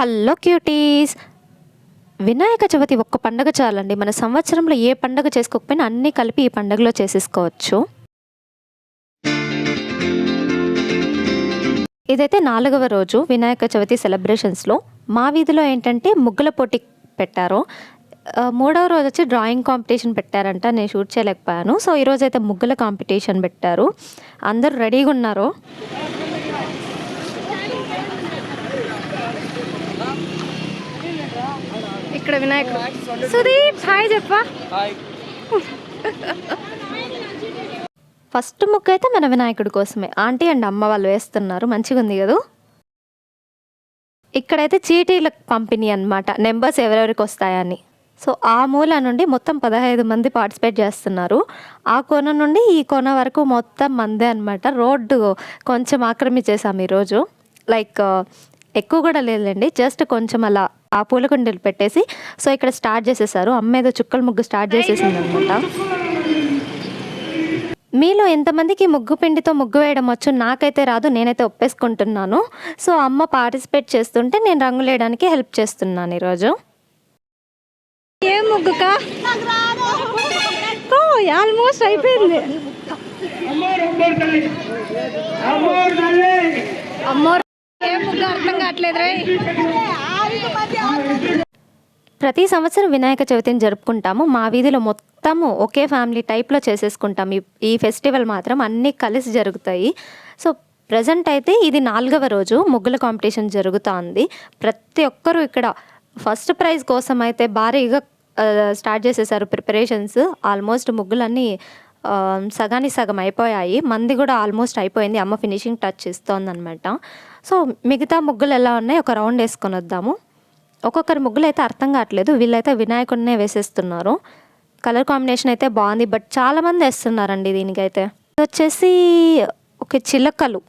Hello cuties. Vinayaka Chavithi ఒక్క పండగ చాలండి. మన సంవత్సరంలో ఏ పండగ చేసుకోకపోయినా అన్నీ కలిపి ఈ పండగలో చేసేసుకోవచ్చు. ఇదైతే నాలుగవ రోజు వినాయక చవితి సెలబ్రేషన్స్లో. మా వీధిలో ఏంటంటే ముగ్గుల పోటీ పెట్టారు. మూడవ రోజు వచ్చి డ్రాయింగ్ కాంపిటీషన్ పెట్టారంట. నేను షూట్ చేయలేకపోయాను. సో ఈరోజు అయితే ముగ్గుల కాంపిటీషన్ పెట్టారు. అందరూ రెడీగా ఉన్నారు. ఇక్కడ వినాయకుడు. సుదీప్ హాయ్ చెప్పా. ఫస్ట్ ముగ్గు అయితే మన వినాయకుడి కోసమే. ఆంటీ అండ్ అమ్మ వాళ్ళు వేస్తున్నారు. మంచిగా ఉంది కదా? ఇక్కడైతే చీటీల పంపిణీ అన్నమాట. నెంబర్స్ ఎవరెవరికి వస్తాయని. సో ఆ మూల నుండి మొత్తం పదహైదు మంది పార్టిసిపేట్ చేస్తున్నారు. ఆ కోన నుండి ఈ కోన వరకు మొత్తం మందే అనమాట రోడ్డు కొంచెం ఆక్రమించేసాం ఈరోజు. లైక్ ఎక్కువ కూడా లేదండి జస్ట్ కొంచెం అలా ఆ పూల కుండీలు పెట్టేసి సో ఇక్కడ స్టార్ట్ చేసేసారు. అమ్మ ఏదో చుక్కల ముగ్గు స్టార్ట్ చేసేసింది అనమాట మీలో ఎంతమందికి ముగ్గు పిండితో ముగ్గు వేయడం వచ్చు? నాకైతే రాదు నేనైతే ఒప్పేసుకుంటున్నాను. సో అమ్మ పార్టిసిపేట్ చేస్తుంటే నేను రంగులు వేయడానికి హెల్ప్ చేస్తున్నాను ఈరోజు. ఏం ముగ్గుకా? ఓ ఆల్మోస్ట్ అయిపోయింది. అమ్మో ఏం ముగ్గు అర్థం కావట్లేదు రే. ప్రతి సంవత్సరం వినాయక చవితిని జరుపుకుంటాము. మా వీధిలో మొత్తము ఒకే ఫ్యామిలీ టైప్లో చేసేసుకుంటాం. ఈ ఫెస్టివల్ మాత్రం అన్నీ కలిసి జరుగుతాయి. సో ప్రజెంట్ అయితే ఇది నాలుగవ రోజు ముగ్గుల కాంపిటీషన్ జరుగుతూ ఉంది ప్రతి ఒక్కరూ ఇక్కడ ఫస్ట్ ప్రైజ్ కోసం అయితే భారీగా స్టార్ట్ చేసేసారు ప్రిపరేషన్స్. ఆల్మోస్ట్ ముగ్గులన్నీ సగానికి సగం అయిపోయాయి. మంది కూడా ఆల్మోస్ట్ అయిపోయింది. అమ్మ ఫినిషింగ్ టచ్ ఇస్తోందనమాట సో మిగతా ముగ్గులు ఎలా ఉన్నాయి ఒక రౌండ్ వేసుకొని వద్దాము. ఒక్కొక్కరి ముగ్గులు అయితే అర్థం కావట్లేదు. వీళ్ళైతే వినాయకుడినే వేసేస్తున్నారు. కలర్ కాంబినేషన్ అయితే బాగుంది. బట్ చాలామంది వేస్తున్నారండి దీనికైతే. వచ్చేసి ఒక చిలకలు.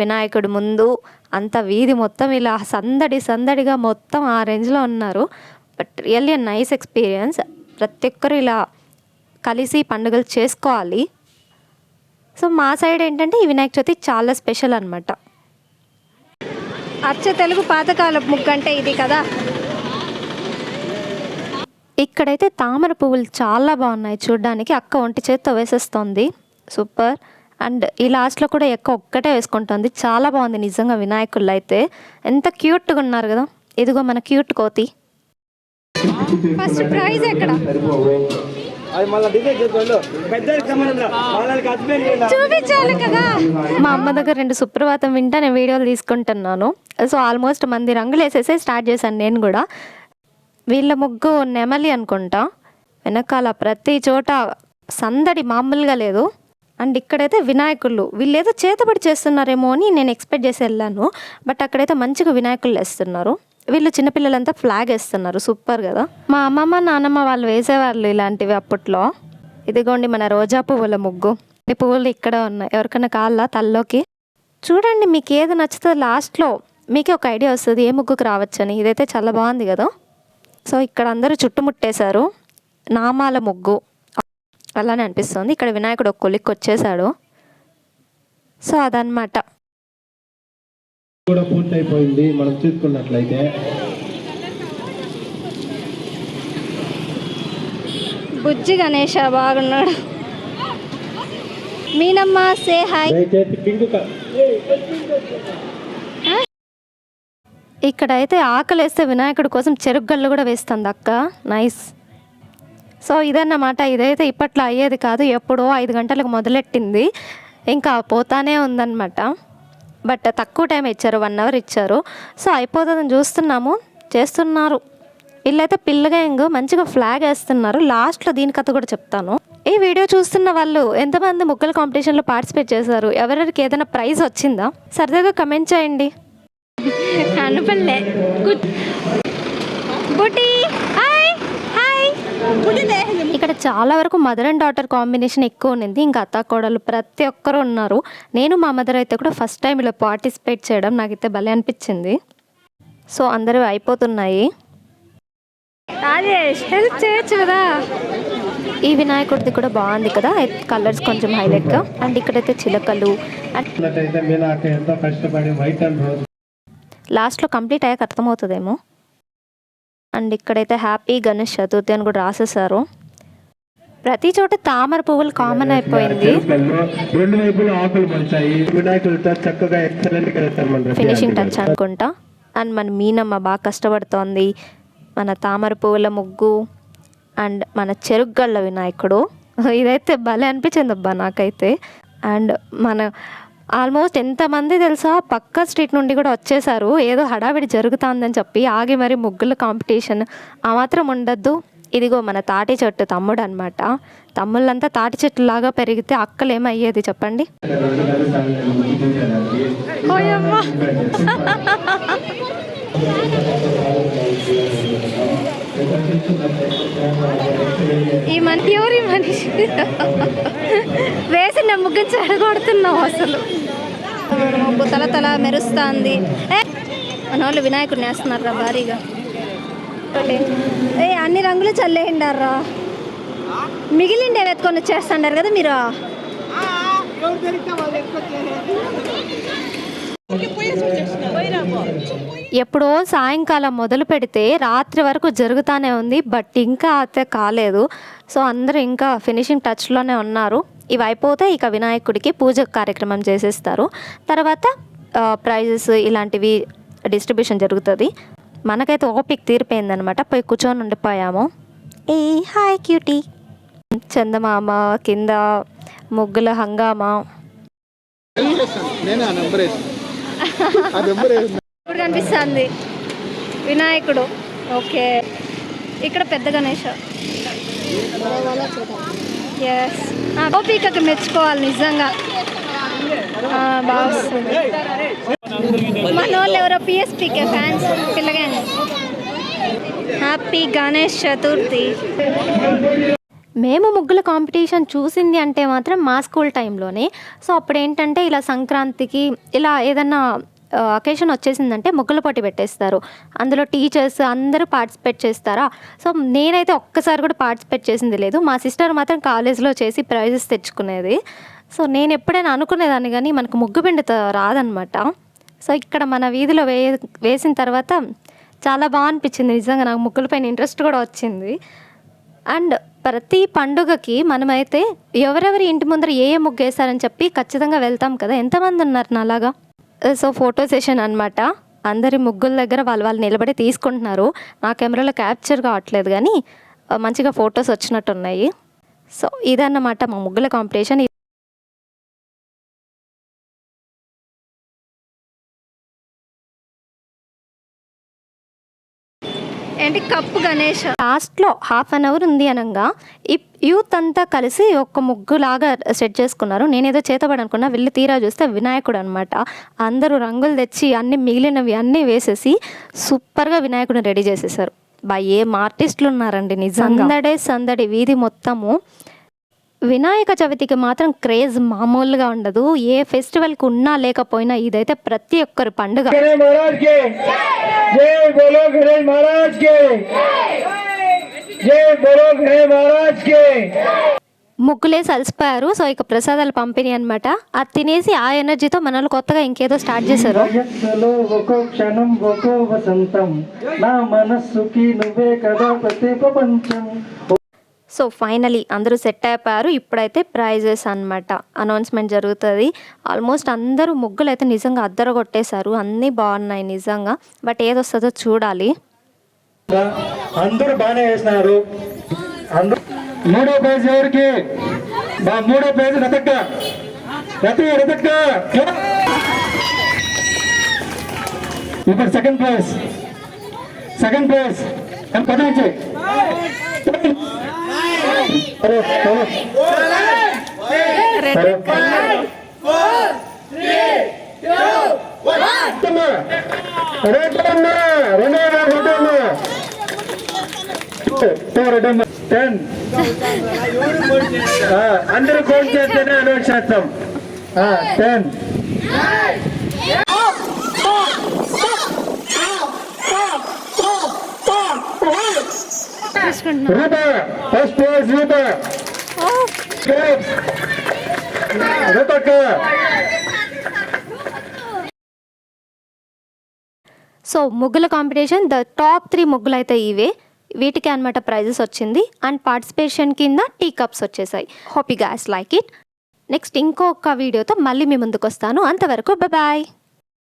వినాయకుడి ముందు అంత వీధి మొత్తం ఇలా సందడి సందడిగా మొత్తం ఆ రేంజ్లో ఉన్నారు. But really nice experience. ప్రతి ఒక్కరు ఇలా కలిసి పండుగలు చేసుకోవాలి. సో మా సైడ్ ఏంటంటే ఈ వినాయక చవితి చాలా స్పెషల్ అనమాట అచ్చ తెలుగు పాతకాలపు ముగ్గు అంటే ఇది కదా? ఇక్కడైతే తామర పువ్వులు చాలా బాగున్నాయి చూడడానికి. అక్క ఒంటి చేత్తో వేసేస్తోంది. సూపర్. అండ్ ఈ లాస్ట్లో కూడా ఎక్క ఒక్కటే వేసుకుంటుంది. చాలా బాగుంది నిజంగా వినాయకుళ్ళు అయితే. ఎంత క్యూట్గా ఉన్నారు కదా. ఇదిగో మన క్యూట్ కోతి. ఫస్ట్ ప్రైజ్ ఎక్కడ? అది మళ్ళీ చూపించాలి కదా. మా అమ్మ దగ్గర రెండు సుప్రభాతం వింటా నేను వీడియోలు తీసుకుంటున్నాను. సో ఆల్మోస్ట్ మంది రంగులు వేసేసే స్టార్ట్ చేశాను నేను కూడా. వీళ్ళ ముగ్గు నెమలి అనుకుంటా. వెనకాల ప్రతి చోట సందడి మామూలుగా లేదు. అండ్ ఇక్కడైతే వినాయకులు వీళ్ళేదో చేతబడి చేస్తున్నారేమో అని నేను ఎక్స్పెక్ట్ చేసి వెళ్ళాను. బట్ అక్కడైతే మంచిగా వినాయకులు వేస్తున్నారు. వీళ్ళు చిన్నపిల్లలంతా ఫ్లాగ్ వేస్తున్నారు. సూపర్ కదా? మా అమ్మమ్మ నాన్నమ్మ వాళ్ళు వేసేవాళ్ళు ఇలాంటివి అప్పట్లో. ఇదిగోండి మన రోజా పువ్వుల ముగ్గు. ఈ పువ్వులు ఇక్కడ ఉన్నాయి. ఎవరికైనా కాళ్ళ తల్లోకి? చూడండి మీకు ఏది నచ్చుతుందో లాస్ట్లో మీకే ఒక ఐడియా వస్తుంది. ఏ ముగ్గుకు రావచ్చని. ఇదైతే చాలా బాగుంది కదా? సో ఇక్కడ అందరూ చుట్టుముట్టేశారు. నామాల ముగ్గు. అలానే అనిపిస్తుంది. ఇక్కడ వినాయకుడు ఒక కొలిక్కి వచ్చేసాడు సో అదనమాట కూడా పూర్తయిపోయింది. మనం చూసుకున్నట్లయితే. బుజ్జి గణేష బాగున్నాడు. మీనమ్మ సే హాయ్ ఇక్కడైతే ఆకలేస్తే వినాయకుడి కోసం చెరుకు గళ్ళు కూడా వేస్తుంది అక్క. నైస్ సో ఇదన్నమాట. ఇదైతే ఇప్పట్లో అయ్యేది కాదు. ఎప్పుడో ఐదు గంటలకు మొదలెట్టింది. ఇంకా పోతానే ఉందన్నమాట. బట్ తక్కువ టైం ఇచ్చారు వన్ అవర్ ఇచ్చారు. సో అయిపోతుందని చూస్తున్నాము. చేస్తున్నారు. వీళ్ళైతే పిల్లగాయంగ్ మంచిగా ఫ్లాగ్ వేస్తున్నారు. లాస్ట్లో దీని కథ కూడా చెప్తాను. ఈ వీడియో చూస్తున్న వాళ్ళు ఎంతమంది ముగ్గుల కాంపిటీషన్లో పార్టిసిపేట్ చేశారు? ఎవరెవరికి ఏదైనా ప్రైజ్ వచ్చిందా? సరదాగా కమెంట్ చేయండి. అనుపల్లే గుడ్. బుటీ ఇక్కడ చాలా వరకు మదర్ అండ్ డాటర్ కాంబినేషన్ ఎక్కువ ఉన్నింది. ఇంకా అత్త కోడలు ప్రతి ఒక్కరు ఉన్నారు. నేను మా మదర్ అయితే కూడా ఫస్ట్ టైం ఇలా పార్టిసిపేట్ చేయడం నాకైతే భలే అనిపించింది. సో అందరూ అయిపోతున్నాయి. రాజేష్ హెల్ప్ చేయొచ్చు కదా? ఈ వినాయకుడిది కూడా బాగుంది కదా? కలర్స్ కొంచెం హైలైట్గా అండ్ ఇక్కడైతే చిలకలు. అండ్ ఉన్నట్టయితే మీనాక ఎంతో కష్టపడి వైట్ అండ్ రోజ్ లాస్ట్లో కంప్లీట్ అయ్యాక అర్థమవుతుందేమో. అండ్ ఇక్కడైతే హ్యాపీ గణేష్ చతుర్థి అని కూడా రాసేసారు ప్రతి చోట తామర పువ్వులు కామన్ అయిపోయింది. రెండు వైపులా ఆకులు వినాయకులతో చక్కగా ఎక్సలెంట్ ఫినిషింగ్ టచ్. అనుకుంటా. అండ్ మన మీనమ్మ బాగా కష్టపడుతోంది. మన తామర పువ్వుల ముగ్గు అండ్ మన చెరుగ్గళ్ళ వినాయకుడు. ఇదైతే భలే అనిపించింది అబ్బా నాకైతే. అండ్ మన ఆల్మోస్ట్ ఎంతమంది తెలుసా? పక్క స్ట్రీట్ నుండి కూడా వచ్చేసారు. ఏదో హడావిడి జరుగుతుందని చెప్పి ఆగి మరి ముగ్గుల కాంపిటీషన్. ఆ మాత్రం ఉండద్దు. ఇదిగో మన తాటి చెట్టు తమ్ముడు అనమాట తమ్ముళ్ళంతా తాటి చెట్టు లాగా పెరిగితే అక్కలు ఏమయ్యేది చెప్పండి ఈ మనిషి ఎవరి మనిషి? ముగ్గురు చెడగొడుతున్నావు అసలు. ముగ్గు తల తల మెరుస్తుంది. ఏ మన వాళ్ళు వినాయకుడిని వేస్తున్నారా భారీగా. ఏ అన్ని రంగులు చల్లేయండారా? మిగిలిండే వెతుకొని వచ్చేస్తున్నారు కదా మీరు? ఎప్పుడో సాయంకాలం మొదలు పెడితే రాత్రి వరకు జరుగుతానే ఉంది బట్ ఇంకా అయితే కాలేదు. సో అందరూ ఇంకా ఫినిషింగ్ టచ్లోనే ఉన్నారు. ఇవి అయిపోతే ఇక వినాయకుడికి పూజ కార్యక్రమం చేసేస్తారు. తర్వాత ప్రైజెస్ ఇలాంటివి డిస్ట్రిబ్యూషన్ జరుగుతుంది. మనకైతే ఓపిక తీరిపోయిందనమాట పోయి కూర్చొని ఉండిపోయాము. ఏ హాయ్ క్యూటీ. చందమామ కింద ముగ్గుల హంగామా. ఇప్పుడు కనిపిస్తుంది. వినాయకుడు. ఓకే. ఇక్కడ పెద్ద గణేష. ఎస్ ఓపికకి మెచ్చుకోవాలి నిజంగా. బాగా వస్తుంది మన వాళ్ళు ఎవరో పిఎస్పీకే ఫ్యాన్స్ పిల్లగాని హ్యాపీ గణేష్ చతుర్థి మేము ముగ్గుల కాంపిటీషన్ చూసింది అంటే మాత్రం మా స్కూల్ టైంలోనే. సో అప్పుడు ఏంటంటే ఇలా సంక్రాంతికి ఇలా ఏదన్నా అకేషన్ వచ్చేసిందంటే ముగ్గుల పోటీ పెట్టేస్తారు. అందులో టీచర్స్ అందరూ పార్టిసిపేట్ చేస్తారా? సో నేనైతే ఒక్కసారి కూడా పార్టిసిపేట్ చేసింది లేదు. మా సిస్టర్ మాత్రం కాలేజ్లో చేసి ప్రైజెస్ తెచ్చుకునేది. సో నేను ఎప్పుడైనా అనుకునేదాన్ని కానీ మనకు ముగ్గు పిండితో రాదనమాట సో ఇక్కడ మన వీధిలో వే వేసిన తర్వాత చాలా బాగా అనిపించింది. నిజంగా నాకు ముగ్గులపైన ఇంట్రెస్ట్ కూడా వచ్చింది. అండ్ ప్రతి పండుగకి మనమైతే ఎవరెవరి ఇంటి ముందర ఏ ఏ ముగ్గు వేస్తారని చెప్పి ఖచ్చితంగా వెళ్తాం కదా. ఎంతమంది ఉన్నారు నాలాగా? సో ఫోటో సెషన్ అనమాట అందరి ముగ్గుల దగ్గర వాళ్ళు వాళ్ళు నిలబడి తీసుకుంటున్నారు. నా కెమెరాలో క్యాప్చర్ కావట్లేదు కానీ uh, మంచిగా ఫొటోస్ వచ్చినట్టు ఉన్నాయి సో ఇదన్నమాట మా ముగ్గుల కాంపిటీషన్ ఏంటి? కప్పు గణేష్. లాస్ట్లో హాఫ్ అన్ అవర్ ఉంది అనగా. యూత్ అంతా కలిసి ఒక ముగ్గులాగా సెట్ చేసుకున్నారు. నేనేదో చేతబడి అనుకున్నా వెళ్ళి తీరా చూస్తే వినాయకుడు అనమాట అందరూ రంగులు తెచ్చి అన్ని మిగిలినవి అన్నీ వేసేసి సూపర్గా వినాయకుడిని రెడీ చేసేసారు. బా ఏం ఆర్టిస్టులు ఉన్నారండి నిజంగా. సందడే సందడి వీధి మొత్తము. వినాయక చవితికి మాత్రం క్రేజ్ మామూలుగా ఉండదు. ఏ ఫెస్టివల్కు ఉన్నా లేకపోయినా ఇదైతే ప్రతి ఒక్కరు పండుగ. ముగ్గులేసి అలసిపోయారు సో ఇక ప్రసాదాలు పంపిణీ అనమాట అది తినేసి ఆ ఎనర్జీతో మనల్ని కొత్తగా ఇంకేదో స్టార్ట్ చేశారు. సో ఫైనలీ అందరూ సెట్ అయిపోయారు. ఇప్పుడైతే ప్రైజెస్ అన్నమాట. అనౌన్స్మెంట్ జరుగుతుంది. ఆల్మోస్ట్ అందరూ ముగ్గులు అయితే నిజంగా అద్దరు కొట్టేశారు అన్నీ బాగున్నాయి నిజంగా. బట్ ఏది వస్తుందో చూడాలి. అందరూ బాగానే వేసినారు. మూడో ప్రైజ్ ఎవరికి? మా మూడో ప్రైజ్ రతక్క రతి రతక్క ఇప్పుడు second praise. Second prize. పదించి ten అందరూ కోల్ చేస్తేనే అనౌన్స్ చేస్తాం ten Rupa first place Rupa. రూపక్క. So ముగ్గుల కాంపిటీషన్ ద టాప్ త్రీ ముగ్గులు అయితే ఇవే. వీటికి అనమాట ప్రైజెస్ వచ్చింది. అండ్ పార్టిసిపేషన్ కింద టీ కప్స్ వచ్చేసాయి. Hope guys like it next ఇంకొక వీడియోతో మళ్ళీ మీ ముందుకు వస్తాను అంతవరకు బాయ్